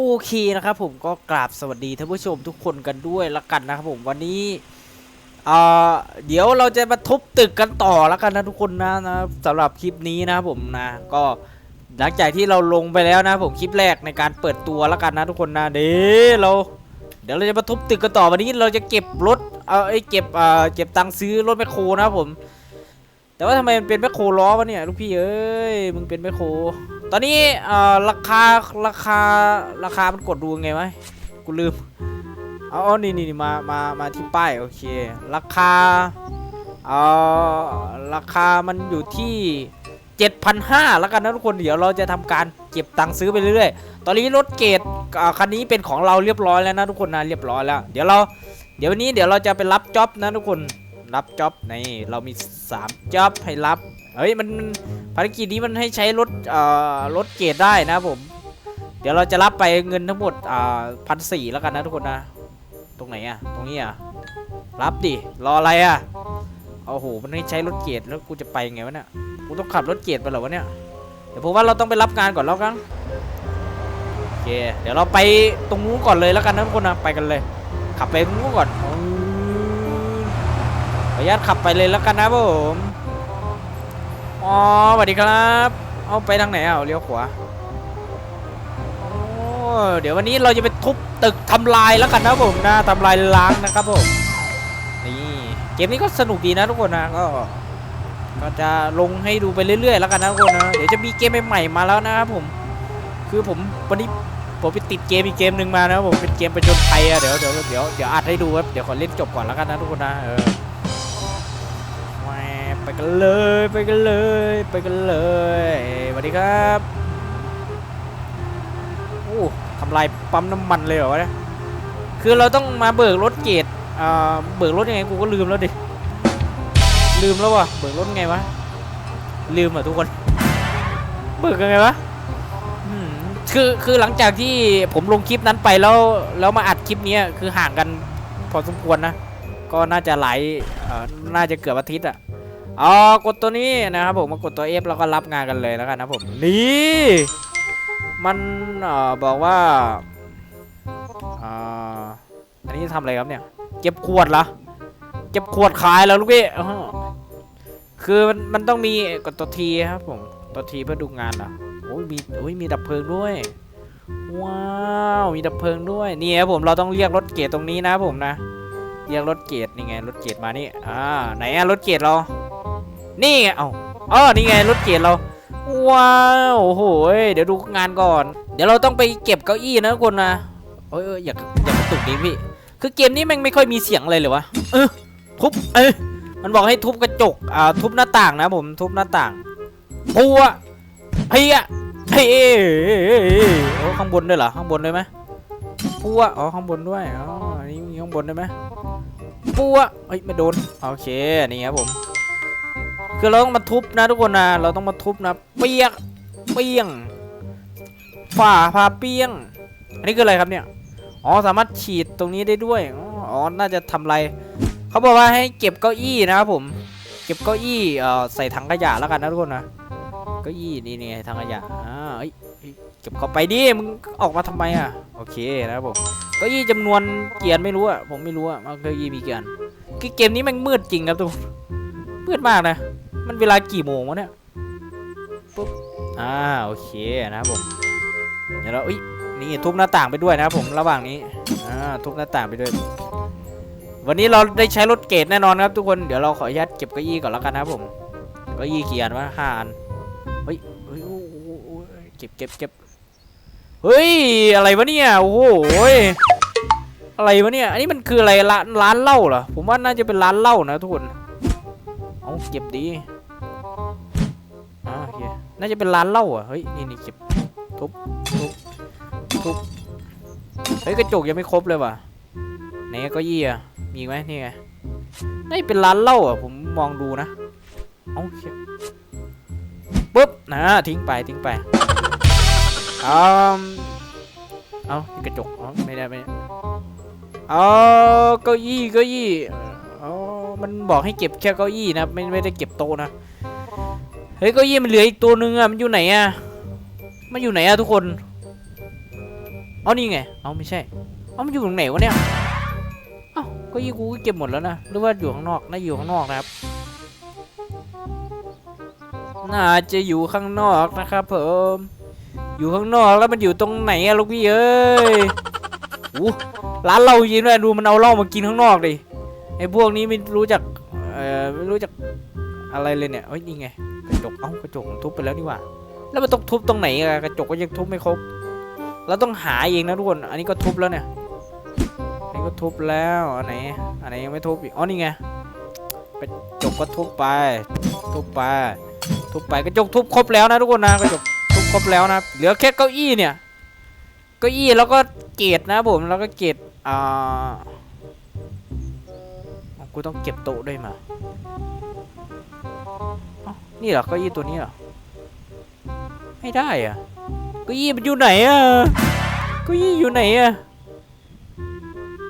โอเคนะครับผมก็กราบสวัสดีท่านผู้ชมทุกคนกันด้วยละกันนะครับผมวันนี้เอ่อเดี๋ยวเราจะมาทุบตึกกันต่อล้วกันนะทุกคนนะนะสำหรับคลิปนี้นะครับผมนะก็หลังจากที่เราลงไปแล้วนะผมคลิปแรกในการเปิดตัวล้วกันนะทุกคนนะเดี๋ยวเรา เดี๋ยวเราจะมาทุบตึกกันต่อวันนี้เราจะเก็บรถเอาไอ้เก็บเอ่อเก็บตังค์ซื้อรถแมคโครนะครับผม แต่ว่าทำไมมันเป็นแมคโครล้อวะเนี่ยลูกพี่เอ้ยมึงเป็นแมคโคร ตอนนี้เอ่อราคาราคาราคามันกดดูยังไงวะกูลืมเอาอานี่นี่นี่มามามาที่ป้ายโอเค ราคาเอ่อราคามันอยู่ที่ 7,500แล้วกันนะทุกคนเดี๋ยวเราจะทำการเก็บตังค์ซื้อไปเรื่อยๆ ตอนนี้รถเกรดอ่าคันนี้เป็นของเราเรียบร้อยแล้วนะทุกคนนะเรียบร้อยแล้ว เดี๋ยวเราเดี๋ยววันนี้เดี๋ยวเราจะไปรับจ็อบนะทุกคนรับจ็อบนี่เรามี3จ็อบให้รับ เฮ้ยมันภารกิจนี้มันให้ใช้รถเอ่อรถเกรดได้นะผม เดี๋ยวเราจะรับไปเงินทั้งหมดอ่าพันสี่แล้วกันนะทุกคนนะ ตรงไหนอะตรงนี้อะรับดิรออะไรอะโอ้โหมันให้ใช้รถเกรดแล้วกูจะไปไงวะเนี่ยกูต้องขับรถเกรดไปเหรอวะเนี่ยเดี๋ยวผมว่าเราต้องไปรับงานก่อนแล้วกันโอเคเดี๋ยวเราไปตรงนู้นก่อนเลยแล้วกันนะทุกคนนะไปกันเลย ขับไปตรงนู้นก่อนอืมขออนุญาตขับไปเลยแล้วกันนะผม อ๋อสวัสดีครับ เอาไปทางไหนอะเลี้ยวขวาโอ้เดี๋ยววันนี้เราจะไปทุบตึกทำลายแล้วกันนะผมนะทำลายล้างนะครับผม นี่เกมนี้ก็สนุกดีนะทุกคนนะก็ ก็จะลงให้ดูไปเรื่อยๆ แล้วกันนะทุกคนนะ เดี๋ยวจะมีเกมใหม่ๆมาแล้วนะครับผม คือผมวันนี้ผมไปติดเกมอีกเกมหนึ่งมานะผมเป็นเกมประจนภัยอะเดี๋ยวเดี๋ยวเดี๋ยวเดี๋ยวอัดให้ดูครับเดี๋ยวขอเล่นจบก่อนแล้วกันนะทุกคนนะเออ ไปกันเลยไปกันเลยไปกันเลยสวัสดีครับโอ้ทำลายปั๊มน้ำมันเลยเหรอวะเนี่ยคือเราต้องมาเบิกรถเกตอ่าเบิกรถยังไงกูก็ลืมแล้วดิลืมแล้ววะเบิกรถไงวะลืมอะทุกคน เบิกยังไงวะคือคือหลังจากที่ผมลงคลิปนั้นไปแล้วแล้วมาอัดคลิปนี้คือห่างกันพอสมควรนะ ก็น่าจะหลายเอ่อน่าจะเกือบอาทิตย์อะ อ๋อกดตัวนี้นะครับผมมากดตัว F แล้วก็รับงานกันเลยแล้วกันนะผมนี่มันเอ่อบอกว่าอ่าอันนี้ทำอะไรครับเนี่ยเก็บขวดเหรอเก็บขวดขายแล้วลูกพี่อ้อคือมันมันต้องมีกดตัวทีครับผมตัวทีเพื่อดูงานเหรอโอ้ยมีโอ้ยมีดับเพลิงด้วย ว้าวมีดับเพลิงด้วยนี่ครับผมเราต้องเรียกรถเกตตรงนี้นะผมนะเรียกรถเกตนี่ไงรถเกตมานี่อ่าไหนอะรถเกตเรา นี่ไงเอ้าอ๋อนี่ไงรถเกตเรา ว้าวโอ้โหเดี๋ยวดูงานก่อน เดี๋ยวเราต้องไปเก็บเก้าอี้นะทุกคนนะเอ้ยเอ้ยอย่าอย่ากตุกดิพี่ คือเกมนี้ม่งไม่ค่อยมีเสียงเลยเหรอวะเออทุบเอ้ยมันบอกให้ทุบกระจกอ่าทุบหน้าต่างนะผมทุบหน้าต่างปัวเฮียเฮ้ยโอ้ข้างบนด้วยเหรอข้างบนด้วยไหมปัวอ๋อข้างบนด้วยอ๋อนี่มีข้างบนด้วยไหมปัวเฮ้ยไม่โดนโอเคนี่ครับผม คือเราต้องมาทุบนะทุกคนนะเราต้องมาทุบนะ เปียกเปียงฝ่าพาเปียง อันนี้คืออะไรครับเนี่ยอ๋อสามารถฉีดตรงนี้ได้ด้วยอ๋อน่าจะทำอะไรเขาบอกว่าให้เก็บเก้าอี้นะครับผม เก็บเก้าอี้เอ่อใส่ถังขยะแล้วกันนะทุกคนนะเก้าอี้นี่นี่ถังขยะอ่าเอ้ยเอ้เก็บเข้าไปดิมึงออกมาทำไมอะโอเคนะครับผมเก้าอี้จำนวนเกียร์ไม่รู้อะผมไม่รู้อะว่าเก้าอี้มีเกี่อันคือเกมนี้มันมืดจริงครับทุกคนมืดมากนะ มันเวลากี่โมงวะเนี่ยปุ๊บอ่าโอเคนะครับผมเดี๋ยวเราอุ้ยนี่ทุบหน้าต่างไปด้วยนะครับผมระหว่างนี้อ่าทุบหน้าต่างไปด้วย วันนี้เราได้ใช้รถเกตแน่นอนครับทุกคนเดี๋ยวเราขออนุญาตเก็บเก้าอี้ก่อนแล้วกันนะครับผมเก้าอี้กี่อันวะห้าอันเฮ้ยเฮ้ยเก็บเก็บเก็บเฮ้ยอะไรวะเนี่ยโอ้โหยอะไรวะเนี่ย อันนี้มันคืออะไรร้านร้านเหล้าเหรอ ผมว่าน่าจะเป็นร้านเหล้านะทุกคน เอาเก็บดี อ่าโอเคน่าจะเป็นร้านเหล้าอะเฮ้ยนี่นี่เก็บทุบทุบทุบเฮ้ยกระจกยังไม่ครบเลยว่ะไหนก็ยี่อะมีไหมนี่ไงน่าจะเป็นร้านเหล้าอะผมมองดูนะเอาเก็บปุ๊บนะทิ้งไปทิ้งไปเอาเอากระจกอ๋อไม่ได้ไม่ได้เอาเก้าอี้เก้าอี้เอามันบอกให้เก็บแค่เก้าอี้นะไม่ไม่ได้เก็บโต๊ะนะ เฮ้ยเก้าอี้มันเหลืออีกตัวนึงอะมันอยู่ไหนอะมันอยู่ไหนอะทุกคนเอานี่ไงเอาไม่ใช่เอามันอยู่ตรงไหนวะเนี่ยเอ้าเก็ยี่กูก็เก็บหมดแล้วนะหรือว่าอยู่ข้างนอกน่าอยู่ข้างนอกนะครับน่าจะอยู่ข้างนอกนะครับผมอยู่ข้างนอกแล้วมันอยู่ตรงไหนอะลูกพี่เอ้ยโอ้ร้านเรายินด้วยดูมันเอาเหล้ามากินข้างนอกดิไอ้พวกนี้ไม่รู้จักเอ่อไม่รู้จักอะไรเลยเนี่ยเฮ้ยนี่ไง จก เอ้ากระจกมันทุบไปแล้วนี่หว่า แล้วมันต้องทุบตรงไหนอะกระจกก็ยังทุบไม่ครบ เราต้องหาเองนะทุกคน อันนี้ก็ทุบแล้วเนี่ย อันนี้ก็ทุบแล้ว อันไหน อันไหนยังไม่ทุบอีก อ๋อนี่ไง กระจกก็ทุบไป ทุบไป ทุบไป กระจกทุบครบแล้วนะทุกคนนะ กระจกทุบครบแล้วนะ เหลือแค่เก้าอี้เนี่ย เก้าอี้แล้วก็เกตนะผม แล้วก็เกตอ่าอ๋อกูต้องเก็บโต๊ะด้วยมา นี่เหรอเก้าอี้ตัวนี้เหรอไม่ได้อะเก้าอี้มันอยู่ไหนอะเก้าอี้อยู่ไหนอะ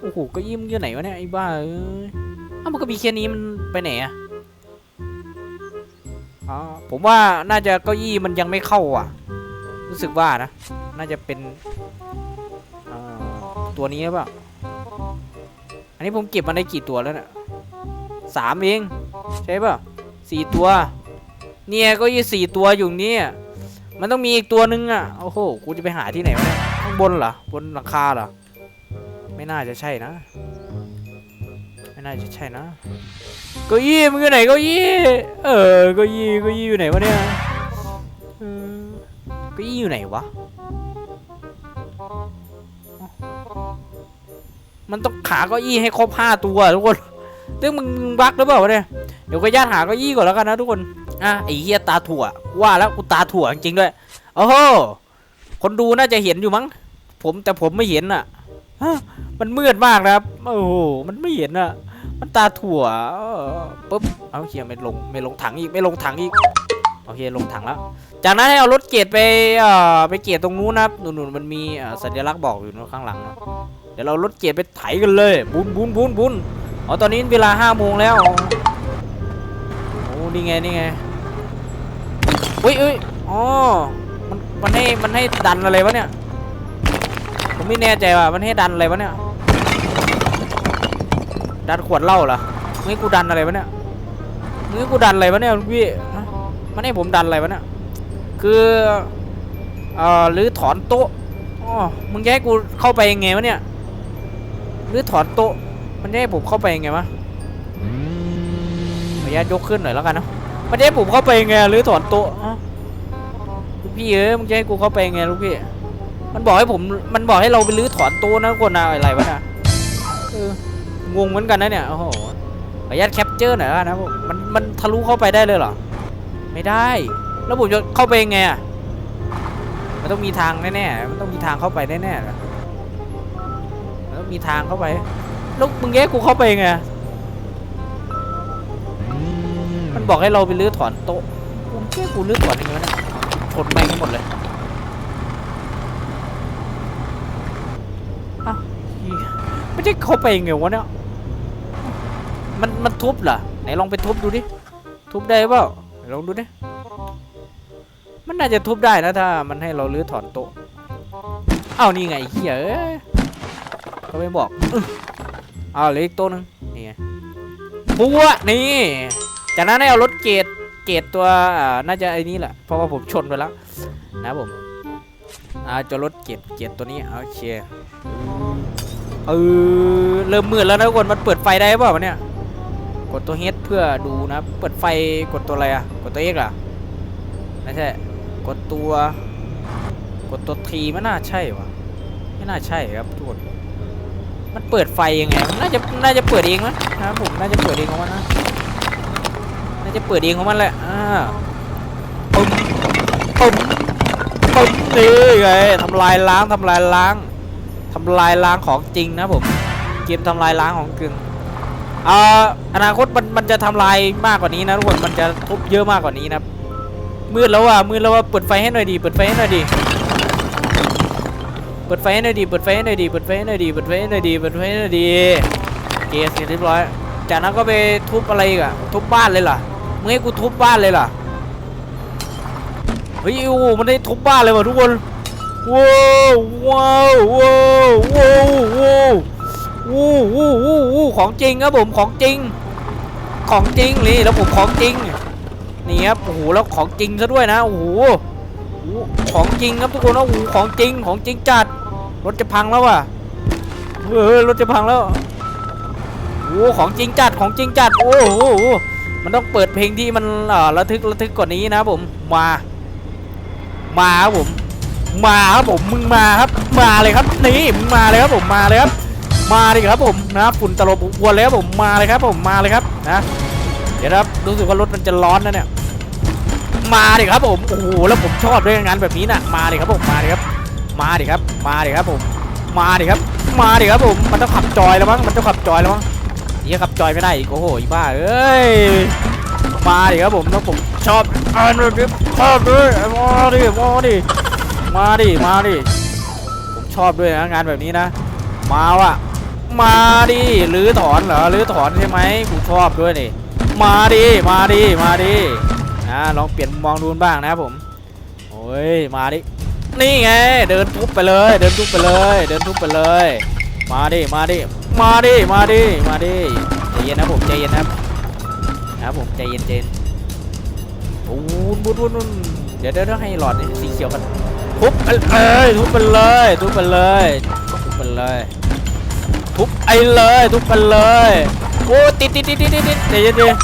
โอ้โหเก้าอี้มันอยู่ไหนวะเนี่ยไอ้บ้าเอ้ยอ้าวมันก็มีแค่นี้มันไปไหนอะอ๋อผมว่าน่าจะเก้าอี้มันยังไม่เข้าอะ รู้สึกว่านะ น่าจะเป็นตัวนี้หรือเปล่าอันนี้ผมเก็บมาได้กี่ตัวแล้วเนี่ยสามเอง ใช่ป่ะสี่ตัว เนี่ยก็ยี่สี่ตัวอยู่เนี่ยมันต้องมีอีกตัวนึงอะโอ้โหกูจะไปหาที่ไหนวะข้างบนเหรอบนหลังคาเหรอไม่น่าจะใช่นะ ไม่น่าจะใช่นะเก้าอี้มึงอยู่ไหนเก้าอี้เออเก้าอี้เก้าอี้อยู่ไหนวะเนี่ยเก้าอี้อยู่ไหนวะมันต้องขาเก้าอี้ให้ครบห้าตัวทุกคนซึ่งมึงมึงบักหรือเปล่าวะเนี่ยเดี๋ยวก็ญาติหาเก้าอี้ก่อนแล้วกันนะทุกคน อะไอ้เฮียตาถั่วว่าแล้วกูตาถั่วจริงด้วยโอ้โหคนดูน่าจะเห็นอยู่มั้ง ผมแต่ผมไม่เห็นอะฮะมันมืดมากนะครับโอ้โหมันไม่เห็นอะ มันตาถั่วปุ๊บเอาเฮียไม่ลงไม่ลงถังอีกไม่ลงถังอีกโอเคลงถังแล้ว จากนั้นให้เอารถเกียรไปเอ่อไปเกียรตรงนู้นนะครับนู่นๆมันมีสัญลักษณ์บอกอยู่ข้างหลังนะเดี๋ยวเรารถเกียรไปไถกันเลยบุญบุญบุญบุญอ๋อตอนนี้เวลาห้าโมงแล้วโอ้นี่ไงนี่ไง อุ้ยอุ้ยอ๋อมันมันให้มันให้ดันอะไรวะเนี่ย ผมไม่แน่ใจว่ามันให้ดันอะไรวะเนี่ย ดันขวดเหล้าเหรอมึงให้กูดันอะไรวะเนี่ยมึงให้กูดันอะไรวะเนี่ยพี่มันให้ผมดันอะไรวะเนี่ย คือเอ่อหรือถอนโต๊ะอ๋อมึงจะให้กูเข้าไปยังไงวะเนี่ย หรือถอนโต๊ะ มันจะให้ผมเข้าไปยังไงวะขออนุญาตยกขึ้นหน่อยแล้วกันเนาะ มันจะให้ผมเข้าไปไงหรือถอนโต๊ะฮะลูกพี่เอ้ยมึงจะให้กูเข้าไปไงลูกพี่ มันบอกให้ผม มันบอกให้เราไปรื้อถอนโต๊ะนะคนนะอะไรวะนะเอองงเหมือนกันนะเนี่ยโอ้โหขออนุญาตแคปเจอร์หน่อยแล้วกันะผมมันมันทะลุเข้าไปได้เลยเหรอ ไม่ได้ แล้วผมจะเข้าไปไงอะมันต้องมีทางแน่ๆ มันต้องมีทางเข้าไปแน่ๆมันต้องมีทางเข้าไป แล้วมึงแยกกูเข้าไปไง มันบอกให้เราไปรื้อถอนโต๊ะมึงแยกกูรื้อถอนยังไงวะเนี่ยชนแม่งทั้งหมดเลยอ้าวเหี้ยไม่ได้เข้าไปยังไงวะเนี่ย มันมันทุบเหรอไหนลองไปทุบดูดิ ทุบได้เปล่าไหนลองดูดิ มันน่าจะทุบได้นะถ้า มันให้เราลื้อถอนโต๊ะเอ้านี่ไงไอ้เหี้ยเอ้ยเขาไม่บอกอึ๊ะเอาเหลืออีกโต๊ะหนึงนี่ไงปัวนี่ จากนั้นให้เอารถเกรดเกรดตัวน่าจะไอ้นี่แหละเพราะว่าผมชนไปแล้วนะผมอาจะรถเกรดเกรดตัวนี้โอเคเออเริ่มมืดแล้วนะทุกคนมันเปิดไฟได้เปล่าวเนี่ยกดตัว H เพื่อดูนะเปิดไฟกดตัวอะไรอะกดตัว X อะไม่ใช่กดตัว กดตัว T ไม่น่าใช่วะไม่น่าใช่ครับทุกคนมันเปิดไฟยังไงมันน่าจะน่าจะเปิดเองมั้งนะผมน่าจะเปิดเองของมันนะ น่าจะเปิดเองของมันแหละอ่าปุ่มปุ่มปุ่มนี่ไงทำลายล้างทำลายล้างทำลายล้างของจริงนะผม เกมทำลายล้างของจริงอ่าอนาคตมันมันจะทำลายมากกว่านี้นะทุกคนมันจะทุบเยอะมากกว่านี้นะมืดแล้วว่ะมืดแล้วว่ะเปิดไฟให้หน่อยดีเปิดไฟให้หน่อยดีเปิดไฟให้หน่อยดีเปิดไฟให้หน่อยดีเปิดไฟให้หน่อยดีเปิดไฟให้หน่อยดีเปิดไฟให้หน่อยดีเกสเรียบร้อย จากนั้นก็ไปทุบอะไรอีกอะทุบบ้านเลยเหรอ ให้กูทุบบ้านเลยล่ะเฮ้ยโอ้มันได้ทุบบ้านเลยว่ะทุกคนว้าวว้าวว้าวว้าวว้าววู้วู้วู้วู้ของจริงครับผมของจริง ของจริงนี่แล้วผมของจริงนี่ครับโอ้โหแล้วของจริงซะด้วยนะโอ้โหของจริงครับทุกคนนะโอ้โหของจริงของจริงจัดรถจะพังแล้วว่ะเออรถจะพังแล้วโอ้ของจริงจัดของจริงจัดโอ้โห มันต้องเปิดเพลงที่มันเอ่อระทึกระทึกกว่านี้นะผมมา มาครับผม มาครับผมมึงมาครับ มาเลยครับนี่มึงมาเลยครับผมมาเลยครับ มาดิครับผมนะฝุ่นตลบอวนเลยครับผมมาเลยครับ ผมมาเลยครับนะเดี๋ยวครับรู้สึกว่ารถมันจะร้อนนะเนี่ยมาดิครับผมโอ้โหแล้วผมชอบด้วยงานแบบนี้น่ะมาดิครับผมมาดิครับ มาดิครับ มาดิครับผม มาดิครับ มาดิครับผมมันต้องขับจอยแล้วมั้งมันต้องขับจอยแล้วมั้ง นี่ขับจอยไม่ได้อีกโอ้โหอีบ้าเอ้ยมาดิครับผมแล้วผมชอบอันนี้ชอบด้วยมาดิมาดิมาดิมาดิผมชอบด้วยนะงานแบบนี้นะ มาว่ะมาดิหรือถอนเหรอหรือถอนใช่ไหมกูชอบด้วยนี่มาดิมาดิมาดินะลองเปลี่ยนมุมมองดูบ้างนะครับผมโอ้ยมาดินี่ไงเดินทุบไปเลย เดินทุบไปเลย เดินทุบไปเลย มาดิมาดิ มาดิ มาดิ มาดิ ใจเย็นนะผมใจเย็นนะครับครับผมใจเย็นใจเย็นบูนบูนบูนบูนเดี๋ยวเดี๋ยวให้หลอดสีเขียวกันทุบไปเลยทุบไปเลยทุบไปเลยทุบไปเลยทุบไอ้เลยทุบไปเลยโอ้ติดติดติดติดติดใจเย็นเย็น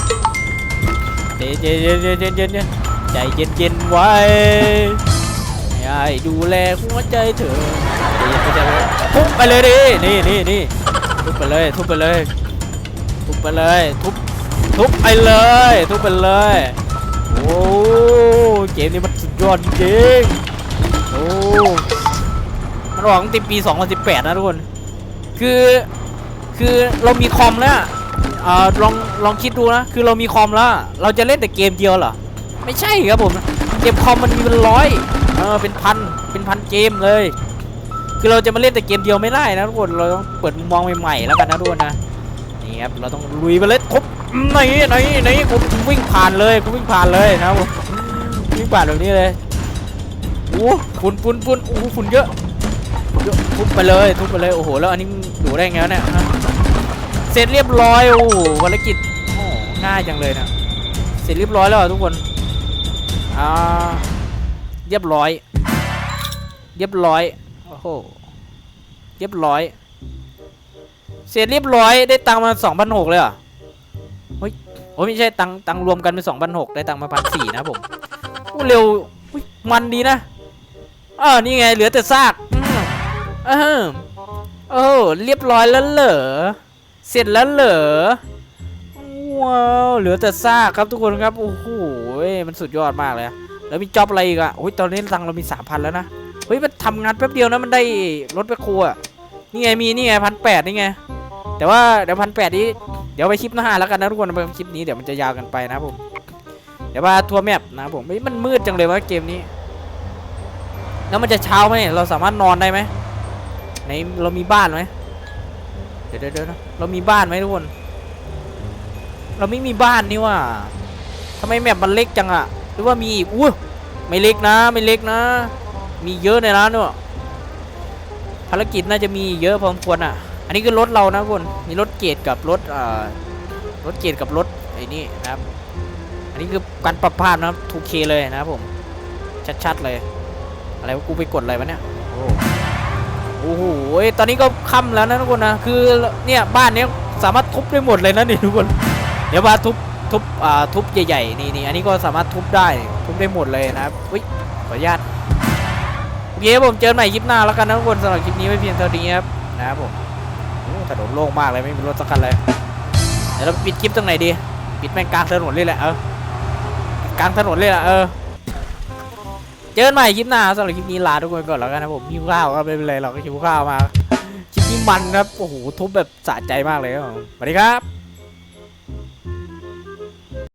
ใจเย็นเย็นเย็นเย็นเย็นใจเย็นเย็นไว้ให้ดูแลหัวใจเธอทุบไปเลยดินี่นี่นี่ ทุบไปเลย ทุบไปเลย ทุบไปเลย ทุบ ทุบไปเลย ทุบไปเลย โอ้เกมนี้มันสุดยอดจริงโอ้มันออกตั้งแต่ปี 2018 นะทุกคน คือ คือเรามีคอมแล้วอ่าลอง ลองคิดดูนะ คือเรามีคอมแล้ว เราจะเล่นแต่เกมเดียวเหรอ ไม่ใช่ครับผม เกมคอมมันมีเป็นร้อย เออ เป็นพัน เป็นพันเกมเลย คือเราจะมาเล่นแต่เกมเดียวไม่ได้นะทุกคนเราต้องเปิดมุมมองใหม่ๆแล้วกันนะทุกคนนะนี่ครับเราต้องลุยไปเลยครบไหนไหนไหนกูวิ่งผ่านเลยกูวิ่งผ่านเลยนะครับผมวิ่งผ่านแบบนี้เลยโอ้ฝุ่นฝุ่นฝุ่นโอ้ฝุ่นเยอะเยอะทุบไปเลยทุบไปเลยโอ้โหแล้วอันนี้มึงดูได้ไงวะเนี่ยฮะเสร็จเรียบร้อยโอ้ภารกิจโอ้ง่ายจังเลยนะเสร็จเรียบร้อยแล้วทุกคนอ่าเรียบร้อย เรียบร้อย อ้โห เรียบร้อย เสร็จเรียบร้อยได้ตังค์มาสองพันหกเลยเหรอะเฮ้ยโอ้ไม่ใช่ตังค์ตังค์รวมกันเป็นสองพันหกได้ตังค์มาพันสี่นะผมเร็วมันดีนะเออนี่ไงเหลือแต่ซากอืมเออโอ้เรียบร้อยแล้วเหรอเสร็จแล้วเหรอว้าวเหลือแต่ซากครับทุกคนครับโอ้โหมันสุดยอดมากเลยแล้วมีจ็อบอะไรอีกอะโอ้ยตอนนี้ตังค์เรามีสามพันแล้วนะ เฮ้ยมันทำงานแป๊บเดียวนะมันได้รถไปครัวอะนี่ไงมีนี่ไงพันแปดนี่ไงแต่ว่าเดี๋ยวพันแปดนี้เดี๋ยวไปคลิปหน้าแล้วกันนะทุกคนไปคลิปนี้เดี๋ยวมันจะยาวกันไปนะผมเดี๋ยวมาทัวร์แมปนะผมเฮ้ยมันมืดจังเลยวะเกมนี้ แล้วมันจะเช้าไหมเราสามารถนอนได้ไหมในเรามีบ้านไหมเดี๋ยวเดี๋ยวเดี๋ยวนะเรามีบ้านไหมทุกคน เราไม่มีบ้านนี่ว่าทำไมแมปมันเล็กจังอะหรือว่ามีอีกอู้ไม่เล็กนะ ไม่เล็กนะ มีเยอะในร้านด้วยภารกิจน่าจะมีเยอะพอสมควรอะ อันนี้คือรถเรานะทุกคนมีรถเกรดกับรถอ่ารถเกรดกับรถไอ้นี่นะครับ อันนี้คือการปรับภาพนะครับ 2K เลยนะครับผม ชัดๆเลย อะไรวะกูไปกดอะไรวะเนี่ยโอ้โห ตอนนี้ก็ค่ำแล้วนะทุกคนนะ คือเนี่ยบ้านเนี้ยสามารถทุบได้หมดเลยนะนี่ทุกคน เดี๋ยวมาทุบทุบอ่าทุบใหญ่ๆนี่นี่อันนี้ก็สามารถทุบได้ทุบได้หมดเลยนะครับอุ้ยขออนุญาต เคครับผมเจอใหม่คลิปหน้าแล้วกันนะทุกคนสำหรับคลิปนี้ไม่เพียงเท่านี้ครับนะครับผมโอ้ถนนโล่งมากเลยไม่มีรถสักคันเลยเดี๋ยวเราปิดคลิปตรงไหนดี ปิดแม่งกลางถนนเลยแหละเออกลางถนนเลยแหละเออเจอใหม่คลิปหน้าสำหรับคลิปนี้ลาทุกคนก่อนแล้วกันนะผมหิวข้าวก็ไม่เป็นไรเราก็หิวข้าวมาคลิปนี้มันครับโอ้โหทุบแบบสะใจมากเลยครับสวัสดีครับ